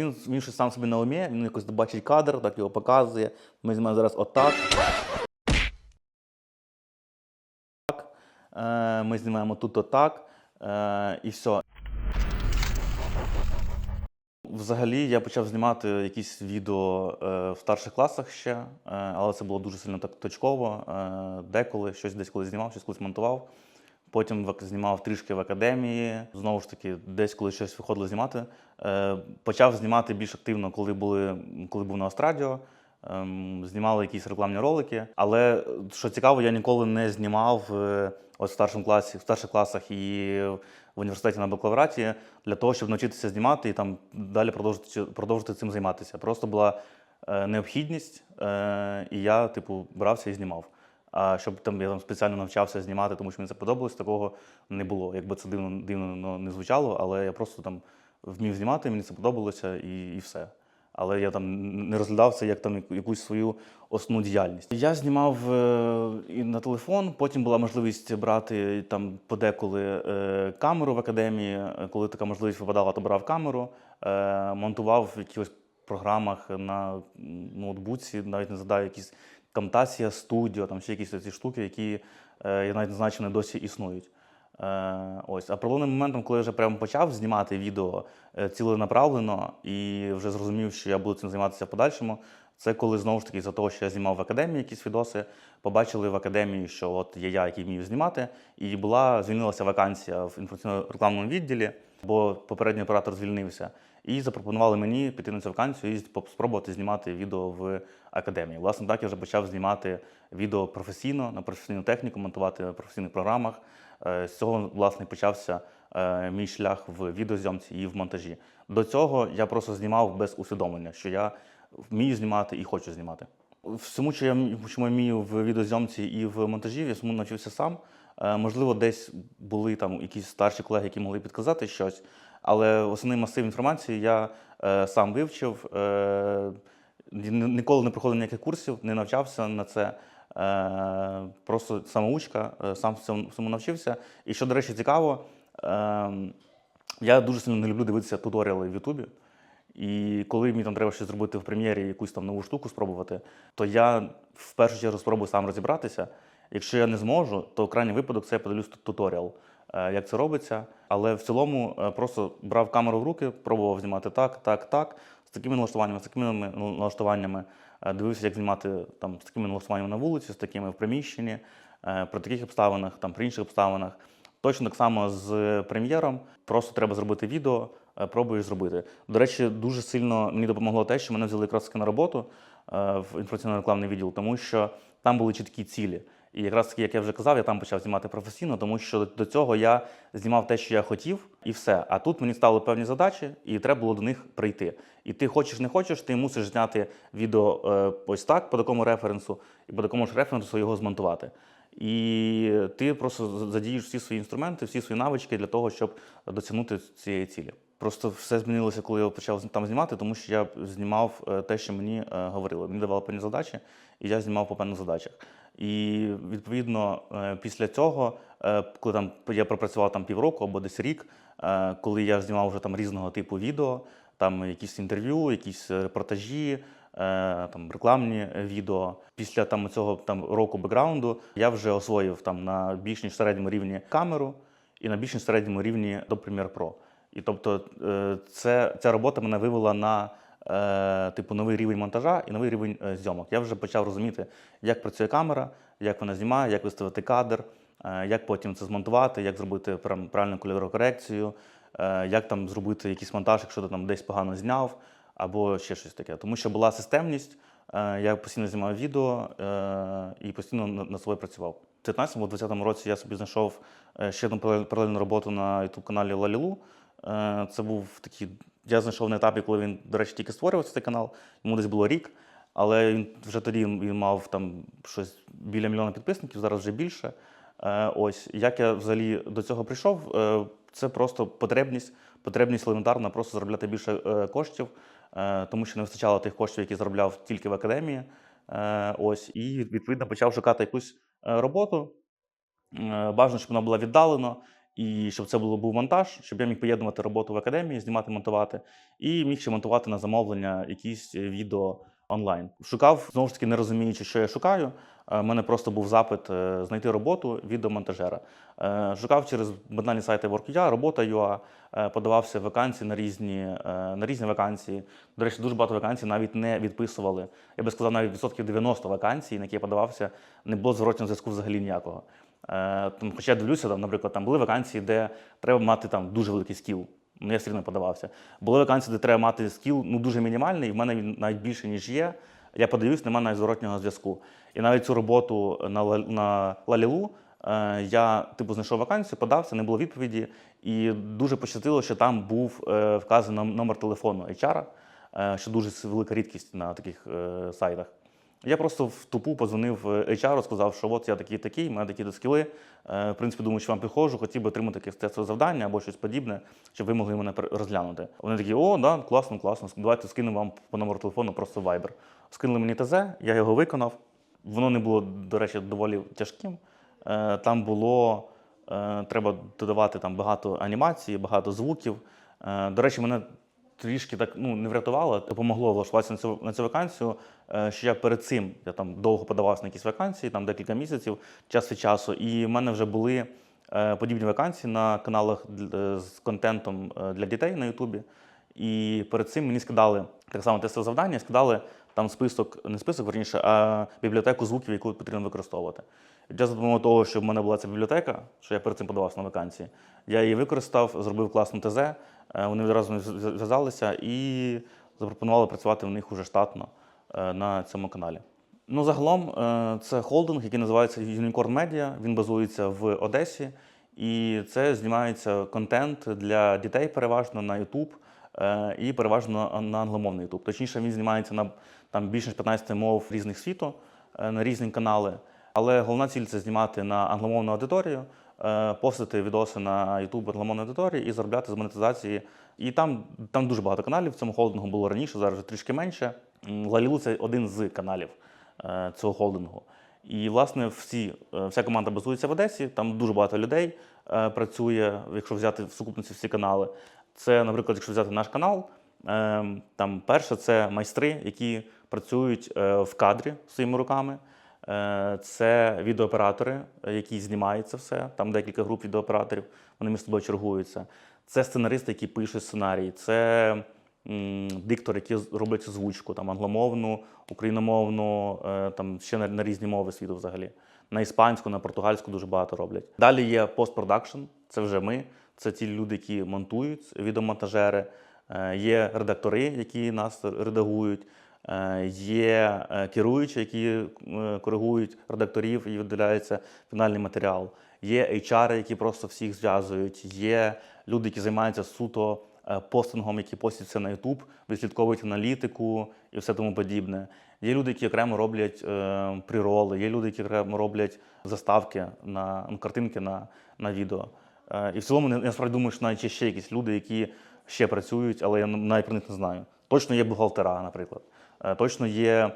він, він щось сам собі на умі, він якось бачить кадр, так його показує. Ми знімаємо зараз отак. Так. Е, Ми знімаємо тут отак. Е, І все. Взагалі я почав знімати якісь відео е, в старших класах ще, але це було дуже сильно так точково. Деколи щось десь колись знімав, щось колись монтував. Потім знімав трішки в академії. Знову ж таки, десь коли щось виходило знімати. Е, почав знімати більш активно, коли, були, коли був на Астрадіо. Ем, знімали якісь рекламні ролики. Але е, що цікаво, я ніколи не знімав е, от в старшому класі, в старших класах і в університеті на бакалавраті для того, щоб навчитися знімати і там далі продовжити, продовжити цим займатися. Просто була необхідність, і я, типу, брався і знімав. А щоб там я там спеціально навчався знімати, тому що мені це подобалось, такого не було. Якби це дивно, дивно ну, не звучало, але я просто там вмів знімати, мені це подобалося і, і все. Але я там не розглядав це як там якусь свою основну діяльність. Я знімав е, і на телефон, потім була можливість брати там подеколи е, камеру в академії. Коли така можливість випадала, то брав камеру, е, монтував в якихось програмах на ноутбуці, навіть не згадаю, якісь Camtasia Studio, там ще якісь ці штуки, які е, я навіть не знаю, чи вони досі існують. Е, ось. А проблемним моментом, коли я вже прямо почав знімати відео е, ціленаправлено і вже зрозумів, що я буду цим займатися в подальшому, це коли знову ж таки за того, що я знімав в академії якісь відоси, побачили в академії, що от є я, який вмію знімати, і була звільнилася вакансія в інформаційно-рекламному відділі, бо попередній оператор звільнився. І запропонували мені піти на цю вакансію і спробувати знімати відео в академії. Власне, так я вже почав знімати відео професійно на професійну техніку, монтувати на професійних програмах. Е, З цього власне почався е, мій шлях в відеозйомці і в монтажі. До цього я просто знімав без усвідомлення, що я вмію знімати і хочу знімати. Всьому, що я чому я вмію в відеозйомці і в монтажі, я всьому навчився сам. Е, Можливо, десь були там якісь старші колеги, які могли підказати щось, але основний масив інформації я е, сам вивчив. Е, ніколи не проходив ніяких курсів, не навчався на це. Е, просто самоучка, е, сам всьому навчився. І що, до речі, цікаво, е, я дуже сильно не люблю дивитися туторіали в Ютубі. І коли мені там треба щось зробити в прем'єрі, якусь там нову штуку спробувати, то я в першу чергу спробую сам розібратися. Якщо я не зможу, то крайній випадок це я подивлюсь туторіал, як це робиться. Але в цілому просто брав камеру в руки, пробував знімати так, так, так, з такими налаштуваннями, з такими ну, налаштуваннями. Е, Дивився, як знімати там з такими налаштуваннями на вулиці, з такими в приміщенні, е, при таких обставинах, там при інших обставинах. Точно так само з прем'єром. Просто треба зробити відео, е, пробуєш зробити. До речі, дуже сильно мені допомогло те, що мене взяли якраз на роботу в інформаційно-рекламний відділ, тому що там були чіткі цілі. І якраз таки, як я вже казав, я там почав знімати професійно, тому що до цього я знімав те, що я хотів, і все. А тут мені стали певні задачі, і треба було до них прийти. І ти хочеш, не хочеш, ти мусиш зняти відео е, ось так, по такому референсу, і по такому ж референсу його змонтувати. І ти просто задієш всі свої інструменти, всі свої навички для того, щоб досягнути цієї цілі. Просто все змінилося, коли я почав там знімати, тому що я знімав е, те, що мені е, говорили. Мені давали певні задачі, і я знімав по певних задачах. І відповідно е, після цього, е, коли там я пропрацював там півроку або десь рік, е, коли я знімав вже там різного типу відео, там якісь інтерв'ю, якісь репортажі, там рекламні відео. Після там цього там року бекграунду я вже освоїв там на більш ніж середньому рівні камеру і на більш ніж середньому рівні до Premiere Pro. І тобто це, ця робота мене вивела на типу новий рівень монтажа і новий рівень е, зйомок. Я вже почав розуміти, як працює камера, як вона знімає, як виставити кадр, е, як потім це змонтувати, як зробити правильну кольорову корекцію, е, як там зробити якийсь монтаж, якщо ти там десь погано зняв, або ще щось таке. Тому що була системність, е, я постійно знімав відео е, і постійно над собою працював. В 19-20 році я собі знайшов е, ще одну паралель- паралельну роботу на youtube каналі Лалілу. Е, Це був такий. Я знайшов на етапі, коли він, до речі, тільки створювався цей канал. Йому десь було рік, але він вже тоді він мав там щось біля мільйона підписників, зараз вже більше. Е, Ось як я взагалі до цього прийшов, е, це просто потребність, потребність елементарна просто заробляти більше е, коштів, тому що не вистачало тих коштів, які заробляв тільки в академії. Ось, і відповідно почав шукати якусь роботу. Бажано, щоб вона була віддалено. І щоб це було був монтаж, щоб я міг поєднувати роботу в академії, знімати, монтувати, і міг ще монтувати на замовлення якісь е, відео онлайн. Шукав знову ж таки, не розуміючи, що я шукаю. У мене просто був запит е, знайти роботу відеомонтажера. Е, Шукав через банальні сайти Work.ua, робота.ua, е, подавався вакансії на різні, е, на різні вакансії. До речі, дуже багато вакансій навіть не відписували. Я би сказав, навіть відсотків 90 вакансій, на які я подавався, не було зворотнього зв'язку взагалі ніякого. Е, Там, хоча я дивлюся, там, наприклад, там були вакансії, де треба мати там дуже великий скіл. Ну, я все одно подавався. Були вакансії, де треба мати скіл ну, дуже мінімальний, і в мене він навіть більше, ніж є. Я подаюсь, немає навіть зворотнього зв'язку. І навіть цю роботу на, на Лалілу е, я типу знайшов вакансію, подався, не було відповіді. І дуже пощастило, що там був е, вказаний номер телефону HR, е, що дуже велика рідкість на таких е, сайтах. Я просто в тупу позвонив HR, сказав, що от я такий такий, в мене такі то скіли. Е, В принципі, думаю, що вам підходжу, хотів би отримати якесь тестове завдання або щось подібне, щоб ви могли мене розглянути. Вони такі, о, да, класно, класно. Давайте скинемо вам по номеру телефону просто Viber. Скинули мені ТЗ, я його виконав. Воно не було, до речі, доволі тяжким. Е, Там було е, треба додавати там багато анімації, багато звуків. Е, До речі, мене трішки так ну не врятувало, допомогло влаштуватися на цю на цю вакансію. е, Що я перед цим я там довго подавався на якісь вакансії, там декілька місяців, час від часу, і в мене вже були е, подібні вакансії на каналах з контентом е, для дітей на Ютубі. І перед цим мені скидали так само тестове завдання, скидали там список, не список, верніше, а бібліотеку звуків, яку потрібно використовувати. І за допомогою того, що в мене була ця бібліотека, що я перед цим подавався на вакансії, я її використав, зробив класну ТЗ. е, Вони відразу зв'язалися і запропонували працювати в них уже штатно е, на цьому каналі. Ну, загалом, е, це холдинг, який називається Unicorn Media. Він базується в Одесі, і це знімається контент для дітей переважно на YouTube і переважно на англомовний YouTube. Точніше, він знімається на там більше ніж 15 мов різних світу е, на різні канали. Але головна ціль це знімати на англомовну аудиторію, е, постити відоси на YouTube англомовної аудиторії і заробляти з монетизації. І там, там дуже багато каналів. В цьому холдингу було раніше, зараз вже трішки менше. Лалілу це один з каналів е, цього холдингу. І, власне, всі, е, вся команда базується в Одесі, там дуже багато людей е, працює, якщо взяти в сукупності всі канали. Це, наприклад, якщо взяти наш канал, е, там перше це майстри, які працюють е, в кадрі своїми руками. Е, Це відеооператори, які знімають це все. Там декілька груп відеооператорів, вони між собою чергуються. Це сценаристи, які пишуть сценарій. Це диктори, які роблять озвучку, там англомовну, україномовну, е, там ще на, на різні мови світу взагалі. На іспанську, на португальську дуже багато роблять. Далі є постпродакшн, це вже ми. Це ті люди, які монтують відеомонтажери. Е, Є редактори, які нас редагують. Е, Є е, керуючі, які коригують редакторів і виділяється фінальний матеріал. Є HR, які просто всіх зв'язують. Є люди, які займаються суто постингом, які постять це на YouTube, відслідковують аналітику і все тому подібне. Є люди, які окремо роблять прироли, є люди, які окремо роблять заставки на ну, картинки на, на відео. Е, і в цілому я насправді думаю, що навіть є ще якісь люди, які ще працюють, але я навіть про них не знаю. Точно є бухгалтера, наприклад. Е, Точно є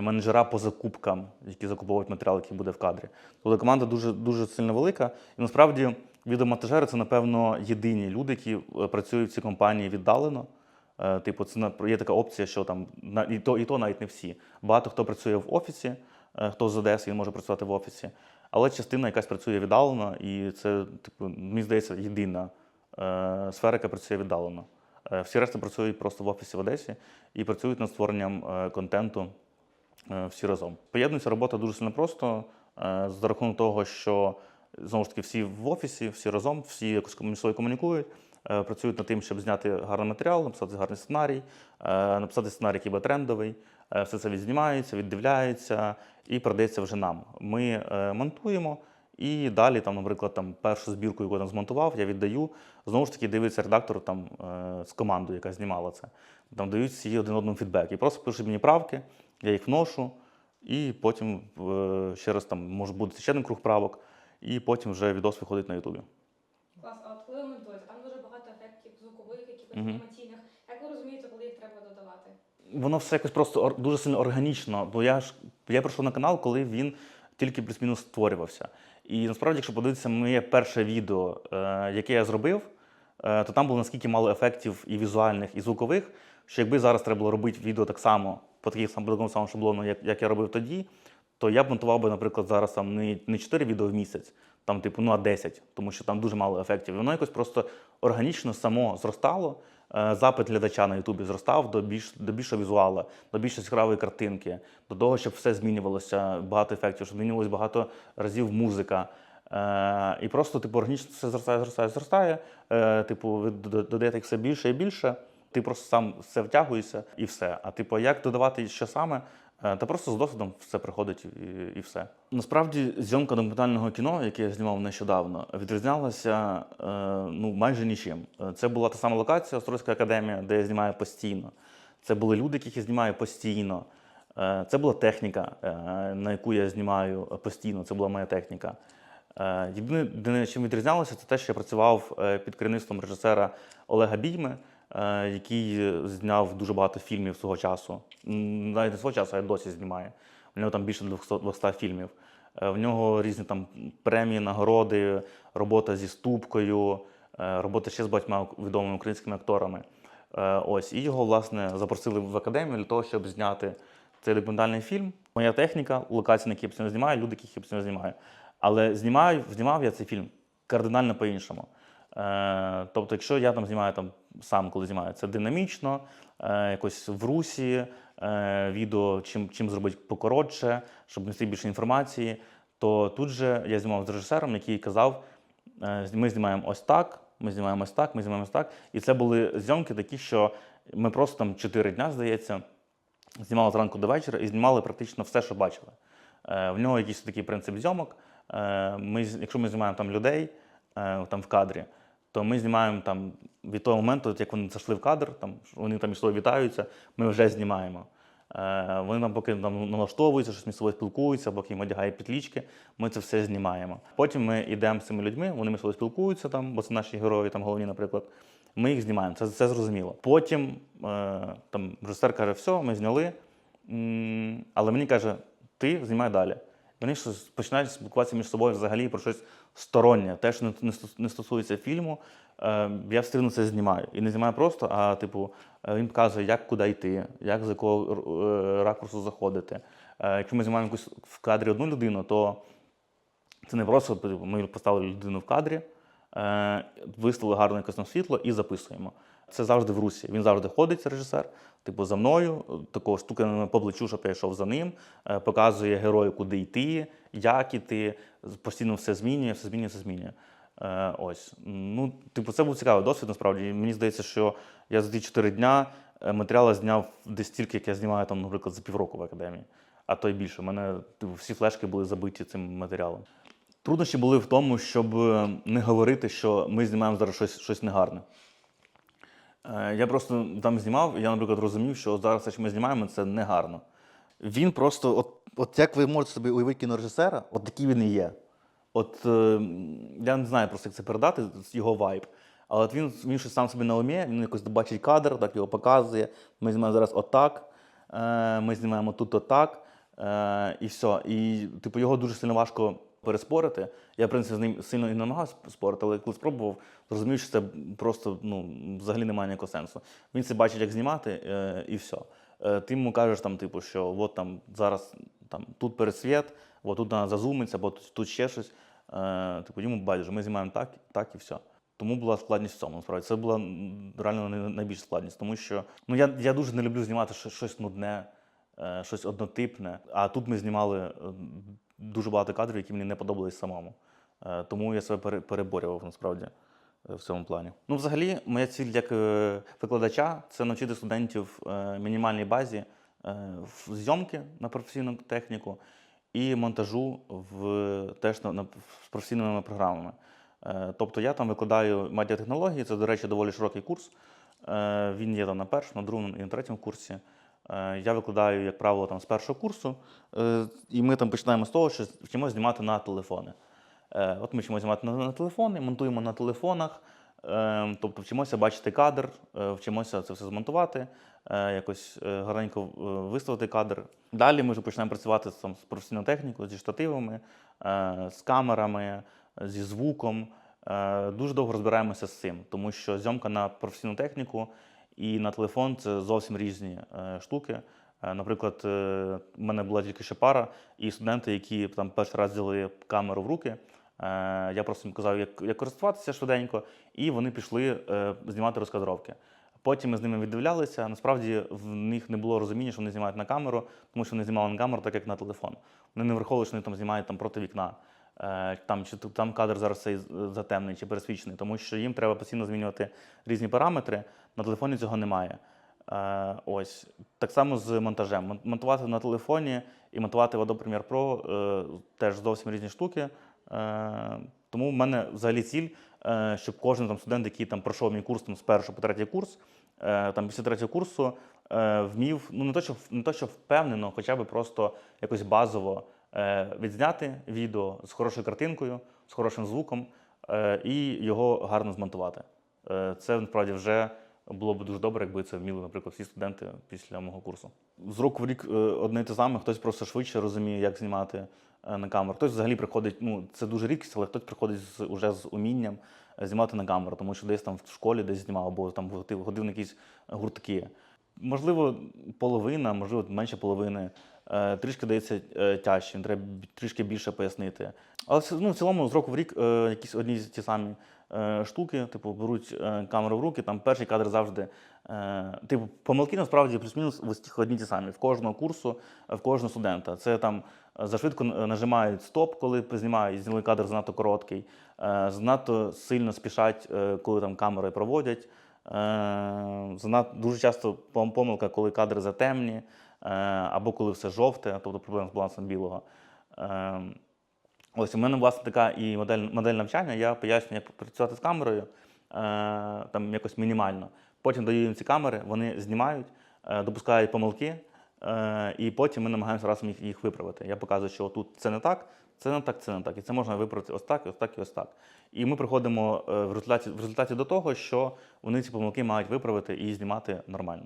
менеджера по закупкам, які закуповують матеріал, який буде в кадрі. Тобто команда дуже, дуже сильно велика. І насправді відеомонтажери це, напевно, єдині люди, які е, працюють в цій компанії віддалено. Типу, це є така опція, що там і то, і то навіть не всі. Багато хто працює в офісі, хто з Одеси, він може працювати в офісі. Але частина якась працює віддалено, і це, типу, мені здається, єдина е, сфера, яка працює віддалено. Е, Всі решта працюють просто в офісі в Одесі і працюють над створенням е, контенту е, всі разом. Поєднується робота дуже сильно просто е, за рахунок того, що знову ж таки всі в офісі, всі разом, всі якось між собою комунікують, е, працюють над тим, щоб зняти гарний матеріал, написати гарний сценарій, е, написати сценарій, який буде трендовий. Е, Все це відзнімається, віддивляється і передається вже нам. Ми е, монтуємо. І далі, там, наприклад, там, першу збірку, яку я там змонтував, я віддаю. Знову ж таки, дивиться редактор там, е, з командою, яка знімала це. Там дають всі один одному фідбек. І просто пишуть мені правки, я їх вношу, і потім ще раз там може бути ще один круг правок, і потім вже відос виходить на Ютубі. Клас, а от коли монтуєте, там дуже багато ефектів звукових, якихось анімаційних. Як ви розумієте, коли їх треба додавати? Воно все якось просто дуже сильно органічно, бо я ж я прийшов на канал, коли він тільки плюс-мінус створювався. І насправді, якщо подивитися моє перше відео, е, яке я зробив, е, то там було наскільки мало ефектів і візуальних, і звукових, що якби зараз треба було робити відео так само, по по такому самому шаблону, як, як я робив тоді, то я б монтував би, наприклад, зараз там не, не 4 відео в місяць, там, типу, ну, а 10, тому що там дуже мало ефектів. І воно якось просто органічно само зростало. Е, Запит глядача на Ютубі зростав до більш до більшого візуала, до більш яскравої картинки, до того, щоб все змінювалося, багато ефектів, щоб змінювалося багато разів музика. Е, і просто, типу, органічно все зростає, зростає, зростає. Е, типу, додаєте все більше і більше. Ти просто сам все втягуєшся і все. А типу, як додавати що саме? Е, Та просто з досвідом все приходить і, все. Насправді, зйомка документального кіно, яке я знімав нещодавно, відрізнялася е, ну, майже нічим. Е, Це була та сама локація Острозька академія, де я знімаю постійно. Це були люди, яких я знімаю постійно. Це була техніка, на яку я знімаю постійно. Це була моя техніка. Єдине, чим відрізнялося, це те, що я працював під керівництвом режисера Олега Бійми, який зняв дуже багато фільмів свого часу. Навіть не свого часу, а досі знімає. У нього там більше 200, 200 фільмів. Е, В нього різні там премії, нагороди, робота зі ступкою, е, робота ще з багатьма відомими українськими акторами. Е, Ось, і його, власне, запросили в академію для того, щоб зняти цей документальний фільм. Моя техніка, локації, на які я постійно знімаю, люди, яких я постійно знімаю. Але знімаю, знімав я цей фільм кардинально по-іншому. Е, тобто, якщо я там знімаю там сам, коли знімаю, це динамічно, е, якось в русі, е, відео чим, чим зробити покоротше, щоб нести більше інформації, то тут же я знімав з режисером, який казав: ми знімаємо ось так, ми знімаємо ось так, ми знімаємо ось так. І це були зйомки такі, що ми просто там 4 дня, здається, знімали зранку до вечора і знімали практично все, що бачили. В нього якийсь такий принцип зйомок. Ми, якщо ми знімаємо там людей там в кадрі, то ми знімаємо там від того моменту, як вони зайшли в кадр, там вони там собою вітаються, ми вже знімаємо. Е, Вони там поки там налаштовуються, щось між собою спілкуються, поки їм одягають підлічки, ми це все знімаємо. Потім ми йдемо з цими людьми, вони між собою спілкуються, там, бо це наші герої, там головні, наприклад. Ми їх знімаємо, це, це зрозуміло. Потім е, там режисер каже, все, ми зняли. Але мені каже, ти знімай далі. Вони щось починають спілкуватися між собою взагалі про щось стороннє, те, що не, не стос- не стосується фільму. Е, я все одно це знімаю. І не знімаю просто, а типу, е, він показує, як куди йти, як з якого е, ракурсу заходити. Якщо ми знімаємо якусь в кадрі одну людину, то це не просто типу, ми поставили людину в кадрі, виставили гарне якось світло і записуємо. Це завжди в русі. Він завжди ходить, режисер, типу за мною, такого штука по плечу, щоб я йшов за ним, е, показує герою, куди йти, як іти, постійно все змінює, все змінює, все змінює. Е, ось. Ну, типу, це був цікавий досвід, насправді. Мені здається, що я за ті чотири дня е, матеріали зняв десь стільки, як я знімаю, там, наприклад, за півроку в академії, а то й більше. У мене типу, всі флешки були забиті цим матеріалом. Труднощі були в тому, щоб не говорити, що ми знімаємо зараз щось, щось негарне. Е, Я просто там знімав, і я, наприклад, розумів, що зараз те, що ми знімаємо, це негарно. Він просто, от, от як ви можете собі уявити кінорежисера, от такий він і є. От е, я не знаю просто, як це передати, його вайб. Але от він, він щось сам собі на умі, він якось бачить кадр, так його показує. Ми знімаємо зараз отак, е, ми знімаємо тут отак, і все. І типу, його дуже сильно важко переспорити. Я, в принципі, з ним сильно і намагався спорити, але коли спробував, зрозумів, що це просто ну, взагалі немає ніякого сенсу. Він це бачить, як знімати, е, і все. Ти йому кажеш, там, типу, що от там зараз там, тут пересвіт, от тут треба зазумитися, або тут, ще щось. Е, типу, йому байдуже, ми знімаємо так, так і все. Тому була складність в цьому. Насправді це була реально най- найбільша складність, тому що ну, я, я дуже не люблю знімати щось, нудне, е, щось однотипне. А тут ми знімали дуже багато кадрів, які мені не подобались самому. Е, тому я себе пере- переборював насправді е, в цьому плані. Ну, взагалі, моя ціль як е, викладача це навчити студентів мінімальній базі зйомки на професійну техніку і монтажу в теж на, на, з професійними програмами. Тобто я там викладаю медіатехнології, це, до речі, доволі широкий курс. Він є там на першому, на другому і на третьому курсі. Е, Я викладаю, як правило, там з першого курсу, е, і ми там починаємо з того, що вчимо знімати на телефони. Е, От ми вчимо знімати на, телефони, монтуємо на телефонах. Тобто вчимося бачити кадр, вчимося це все змонтувати, якось гарненько виставити кадр. Далі ми вже починаємо працювати там, з професійною технікою, зі штативами, з камерами, зі звуком. Дуже довго розбираємося з цим, тому що зйомка на професійну техніку і на телефон це зовсім різні е, штуки. Е, Наприклад, е, в мене була тільки ще пара, і студенти, які там перший раз взяли камеру в руки, е, я просто їм казав, як, як користуватися швиденько, і вони пішли е, знімати розкадровки. Потім ми з ними віддивлялися. Насправді в них не було розуміння, що вони знімають на камеру, тому що вони знімали на камеру, так як на телефон. Вони не враховували, що вони там знімають там проти вікна. Е, Там, чи там кадр зараз цей затемний чи пересвічений, тому що їм треба постійно змінювати різні параметри. На телефоні цього немає. Е, ось так само з монтажем. Монтувати на телефоні і монтувати в Adobe Premiere Pro е, теж зовсім різні штуки. Тому в мене взагалі ціль, щоб кожен там студент, який там пройшов мій курс там, з першого по третій курс, там після третього курсу вмів, ну не то, що не то, що впевнено, хоча б просто якось базово відзняти відео з хорошою картинкою, з хорошим звуком е, і його гарно змонтувати. Е, Це насправді вже було б дуже добре, якби це вміли, наприклад, всі студенти після мого курсу. З року в рік е, одне й те саме, хтось просто швидше розуміє, як знімати е, на камеру. Хтось взагалі приходить, ну це дуже рідкість, але хтось приходить з уже з умінням е, знімати на камеру, тому що десь там в школі десь знімав, або там ходив на якісь гуртки. Можливо, половина, можливо, менше половини. Е, Трішки дається е, тяжче, треба трішки більше пояснити. Але ну, в цілому з року в рік е, якісь одні ті самі штуки, типу, беруть камеру в руки, там перший кадр завжди. Типу, помилки насправді плюс-мінус одні ті самі. В кожного курсу, в кожного студента. Це там зашвидко нажимають стоп, коли знімають, зняли кадр занадто короткий, занадто сильно спішать, коли там камери проводять. Занадто дуже часто помилка, коли кадри затемні, або коли все жовте, тобто проблема з балансом білого. Е, Ось у мене власне така і модель, модель навчання. Я пояснюю, як працювати з камерою е, там якось мінімально. Потім даю їм ці камери, вони знімають, е, допускають помилки, е, і потім ми намагаємося разом їх, їх виправити. Я показую, що тут це не так, це не так, це не так. І це можна виправити ось так, ось так і ось так. І ми приходимо е, в результаті, в результаті до того, що вони ці помилки мають виправити і знімати нормально.